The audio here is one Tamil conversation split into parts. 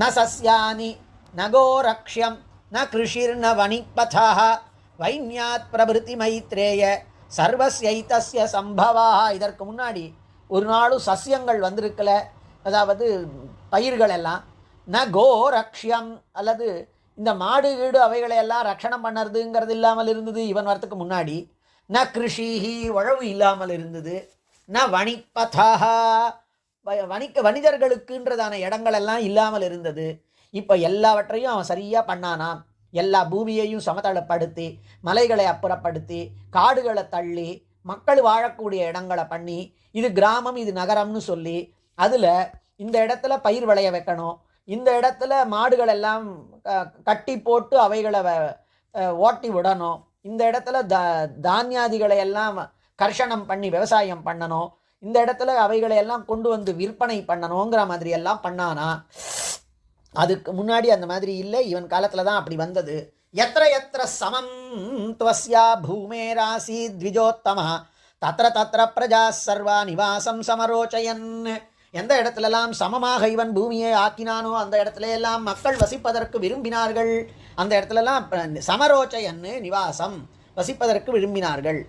ந சஸ்யானி ந கோரக்ஷ்யம் ந கிருஷிர்ன வணிப்பதாக வைன்யாத் பிரபிருத்தி மைத்ரேய சர்வஸ்யைத்தஸ்ய சம்பவா இதற்கு முன்னாடி ஒரு நாளும் சஸ்யங்கள் வந்திருக்கல. அதாவது பயிர்கள் எல்லாம். ந கோரக்ஷியம் அல்லது இந்த மாடு வீடு அவைகளை எல்லாம் ரட்சணம் பண்ணுறதுங்கிறது இல்லாமல் இருந்தது இவன் வரத்துக்கு முன்னாடி. ந கிருஷிஹி உழவு இல்லாமல் இருந்தது. ந வணிப்பதா வணிக வணிகர்களுக்குன்றதான இடங்கள் எல்லாம் இல்லாமல் இருந்தது. இப்போ எல்லாவற்றையும் அவன் சரியாக பண்ணானாம் எல்லா பூமியையும் சமதளப்படுத்தி மலைகளை அப்புறப்படுத்தி காடுகளை தள்ளி மக்கள் வாழக்கூடிய இடங்களை பண்ணி இது கிராமம் இது நகரம்னு சொல்லி அதில் இந்த இடத்துல பயிர் விளைய வைக்கணும். இந்த இடத்துல மாடுகள் எல்லாம் க- கட்டி போட்டு அவைகளை வ- ஓட்டி விடணும். இந்த இடத்துல த தானியாதிகளை எல்லாம் கர்ஷணம் பண்ணி விவசாயம் பண்ணணும். இந்த இடத்துல அவைகளை எல்லாம் கொண்டு வந்து விற்பனை பண்ணணுங்கிற மாதிரி எல்லாம் பண்ணானா அதுக்கு முன்னாடி அந்த மாதிரி இல்லை இவன் காலத்தில் தான் அப்படி வந்தது. எத்திர எத்திர சமம் துவஸ்யா பூமே ராசி த்விஜோத்தமா தத்திர தத்திர பிரஜா சர்வா நிவாசம் சமரோச்சயன். எந்த இடத்துலலாம் சமமாக இவன் பூமியை ஆக்கினானோ அந்த இடத்துல எல்லாம் மக்கள் வசிப்பதற்கு விரும்பினார்கள். அந்த இடத்துலலாம் சமரோச்சையன்னு சமரோச்சயன்னு நிவாசம் வசிப்பதற்கு விரும்பினார்கள்.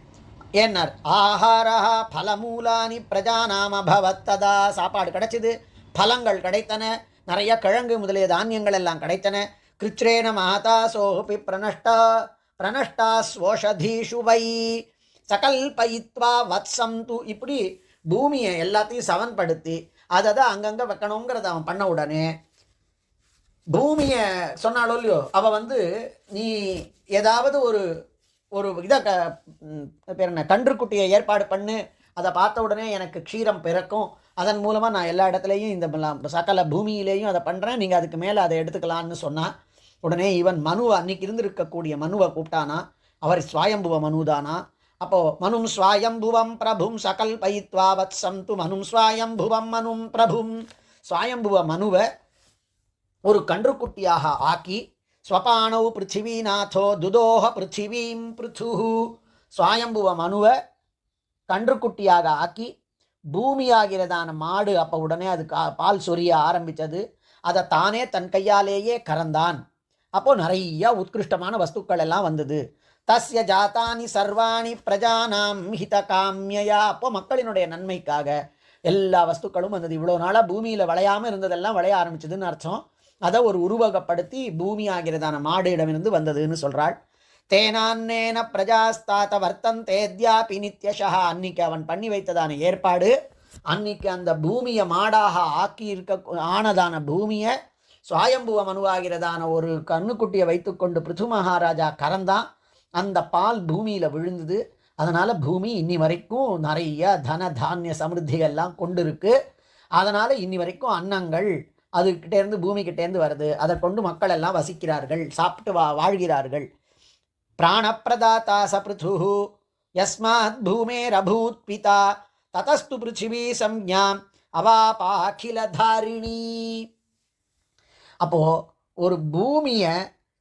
ஏன்னார் ஆஹாரா பலமூலானி பிரஜாநாம பவத்ததா. சாப்பாடு கிடைச்சிது. பலங்கள் கிடைத்தன. நிறைய கிழங்கு முதலிய தானியங்கள் எல்லாம் கிடைத்தன. கிருச்ரேன மாதா சோபி பிரணஷ்டா. பிரணஷ்டா ஸ்வோஷதீஷு வை. சகல்பயித்வா வத்சம் து. இப்படி பூமியை எல்லாத்தையும் சவன்படுத்தி அதை தான் அங்கங்கே வைக்கணுங்கிறத அவன் பண்ண உடனே பூமியை சொன்னாலோ இல்லையோ அவள் வந்து நீ ஏதாவது ஒரு ஒரு இதை க பேர் என்ன கன்றுக்குட்டியை ஏற்பாடு பண்ணு அதை பார்த்த உடனே எனக்கு க்ஷீரம் பிறக்கும். அதன் மூலமாக நான் எல்லா இடத்துலையும் இந்த சகல பூமியிலேயும் அதை பண்ணுறேன் நீங்கள் அதுக்கு மேலே அதை எடுத்துக்கலான்னு சொன்னால் உடனே இவன் மனுவை அன்னைக்கு இருந்திருக்கக்கூடிய மனுவை கூப்பிட்டானா அவர் ஸ்வாயம்புவ மனுதானா? அப்போது மனும் ஸ்வாயம்புவம் பிரபும் சகல் பயித்வா வத்சம் து மனும் ஸ்வாயம்புவம் மனும் பிரபும். ஸ்வாயம்புவ மனுவை ஒரு கன்றுக்குட்டியாக ஆக்கி ஸ்வபானௌ பிருத்திவீநாதோ துதோஹ பிருத்திவீம் பிருத்துஹு. சுவாயம்புவ மனுவை கன்றுக்குட்டியாக ஆக்கி பூமியாகிறதான மாடு அப்போ உடனே அது கா- பால் சொரிய ஆரம்பித்தது. அதை தானே தன் கையாலேயே கறந்தான். அப்போது நிறைய உத்கிருஷ்டமான வஸ்துக்கள் எல்லாம் வந்தது. தஸ்ய ஜாதானி சர்வாணி பிரஜானாம் ஹித காமியா அப்போ மக்களினுடைய நன்மைக்காக எல்லா வஸ்துக்களும் வந்தது. இவ்வளோ நாளாக பூமியில் விளையாமல் இருந்ததெல்லாம் விளைய ஆரம்பிச்சதுன்னு அர்த்தம். அதை ஒரு உருவகப்படுத்தி பூமி ஆகிறதான மாடிடமிருந்து வந்ததுன்னு சொல்கிறாள் தேனான்னேன பிரஜாஸ்தாத்த வர்த்தம் வர்த்தந்தேத்யாபி நித்யஷா. அன்னைக்கு அவன் பண்ணி வைத்ததான ஏற்பாடு அன்னைக்கு அந்த பூமியை மாடாக ஆக்கி இருக்க ஆனதான பூமியை சுவாயம்புவ மனுவாகிறதான ஒரு கண்ணுக்குட்டியை வைத்துக்கொண்டு பிருது மகாராஜா கறந்தான். அந்த பால் பூமியில் விழுந்தது. அதனால் பூமி இன்னி வரைக்கும் நிறைய தன தானிய சமிருத்திகள்லாம் கொண்டு இருக்கு அதனால் இன்னி வரைக்கும் அன்னங்கள் அதுகிட்டேருந்து பூமிக்கிட்டேருந்து வருது. அதை கொண்டு மக்கள் எல்லாம் வசிக்கிறார்கள். சாப்பிட்டு வா வாழ்கிறார்கள். பிராணப்பிரதாத்தா சபிருது யஸ்மாத் யஸ்மாத் பூமேரபூத் பிதா. ததஸ்து பிருத்திவி சம்ஞாம் அவாபாகில தாரிணி. அப்போது ஒரு பூமியை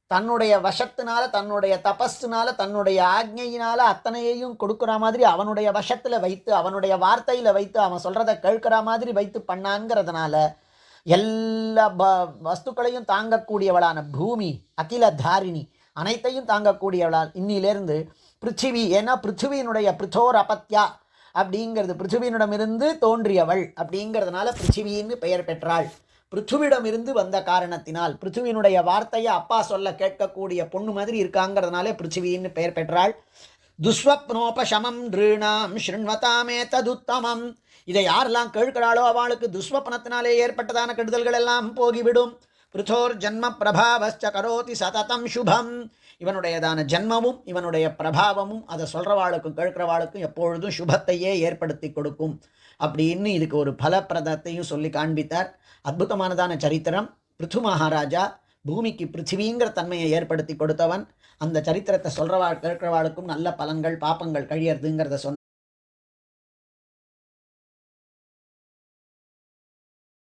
தன்னுடைய வசத்தினால தன்னுடைய தபஸ்னால தன்னுடைய ஆக்ஞையினால அத்தனையையும் கொடுக்குற மாதிரி அவனுடைய வசத்தில் வைத்து அவனுடைய வார்த்தையில் வைத்து அவன் சொல்கிறத கேட்குற மாதிரி வைத்து பண்ணாங்கிறதுனால எல்லா ப வஸ்துக்களையும் தாங்கக்கூடியவளான பூமி அகில தாரிணி அனைத்தையும் தாங்கக்கூடியவளால் இன்னிலேருந்து பிருத்திவி ஏன்னா பிருத்திவியினுடைய பிருத்தோர் அபத்யா அப்படிங்கிறது பிருத்திவியினிடமிருந்து தோன்றியவள் அப்படிங்கிறதுனால பிருத்திவின்னு பெயர் பெற்றாள். பிருத்துவிடமிருந்து வந்த காரணத்தினால் பிருத்துவினுடைய வார்த்தையை அப்பா சொல்ல கேட்கக்கூடிய பொண்ணு மாதிரி இருக்காங்கிறதுனாலே பிருத்திவின்னு பெயர் பெற்றாள். துஸ்வப்னோபசமம் நிருணாம் ஸ்ருண்வதாமே ததுத்தமம் இதை யாரெல்லாம் கேட்கிறாளோ அவளுக்கு துஸ்வப்னத்தினாலே ஏற்பட்டதான கெடுதல்கள் எல்லாம் போகிவிடும். பிருத்தோர் ஜன்ம பிரபாவச்ச கரோதி சததம் சுபம். இவனுடையதான ஜென்மமும் இவனுடைய பிரபாவமும் அதை சொல்கிறவாளுக்கும் கேட்கிறவாளுக்கும் எப்பொழுதும் சுபத்தையே ஏற்படுத்தி கொடுக்கும். அப்படின்னு இதுக்கு ஒரு பலப்பிரதத்தையும் சொல்லி காண்பித்தார். அற்புதமானதான சரித்திரம். பிருத்து மகாராஜா பூமிக்கு பிருத்திவிங்கிற தன்மையை ஏற்படுத்தி கொடுத்தவன். அந்த சரித்திரத்தை சொல்கிறவா கேட்கிறவாளுக்கும் நல்ல பலன்கள் பாப்பங்கள் கழியறதுங்கிறத சொன்ன